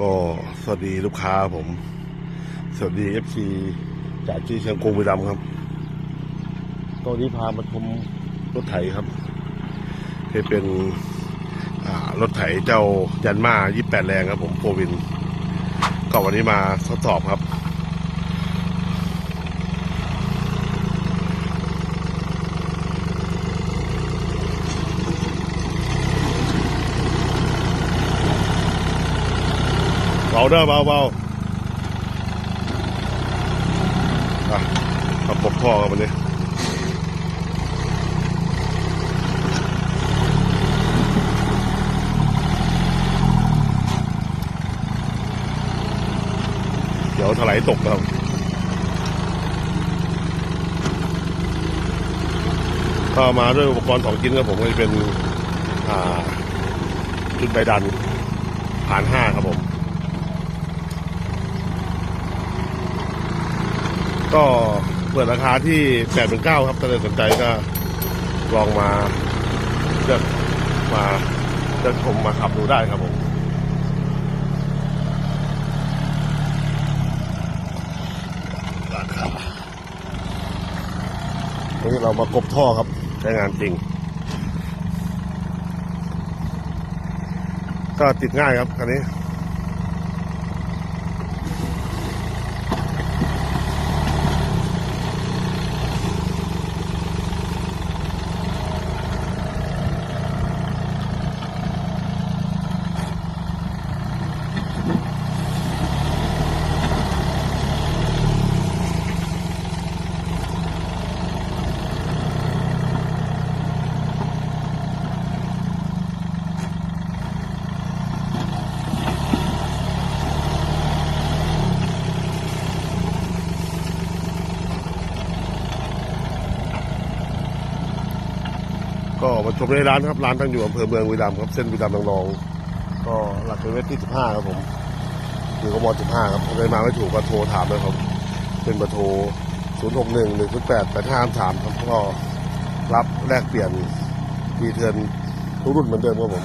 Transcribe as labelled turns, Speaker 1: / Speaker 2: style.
Speaker 1: ก็สวัสดีลูกค้าผม สวัสดีเอฟซีจากที่เชียงกงบุรีรัมย์ครับ ตอนนี้พามาชมรถไถครับที่เป็นรถไถเจ้ายันมา 28 แรงครับผมโฟวิน ก็วันนี้มาทดสอบครับาเด้อเบาเบาอะประกท่อกันวันนี้เดี๋ยวถลายตกนะครับก็มาด้วยอุปกรณ์สองชิ้นครับผมก็จะเป็น อ่าชุดใบดันผ่านห้าครับผม ก็เปิดราคาที่แปดเป็นเก้าครับถ้าใครสนใจก็ลองมาเลือกมาเลือกชมมาขับดูได้ครับผมราคานนี้เรามากบท่อครับใช้งานจริง ก็ติดง่ายครับคันนี้ ก็มาชมในร้านครับร้านตั้งอยู่อำเภอเมืองวีดามครับเส้นวีดามย์นางรอง ก็หลักกิโลเมตรที่15ครับผมอยู่กม15ครับใครมาไม่ถูกก็โทรถามเลยครับ เป็นเบอร์โทร0 6 1 1 0 8 8 5 3ครับก็รับแลกเปลี่ยนดีเทือนทุกรุ่นเหมือนเดิมครับผม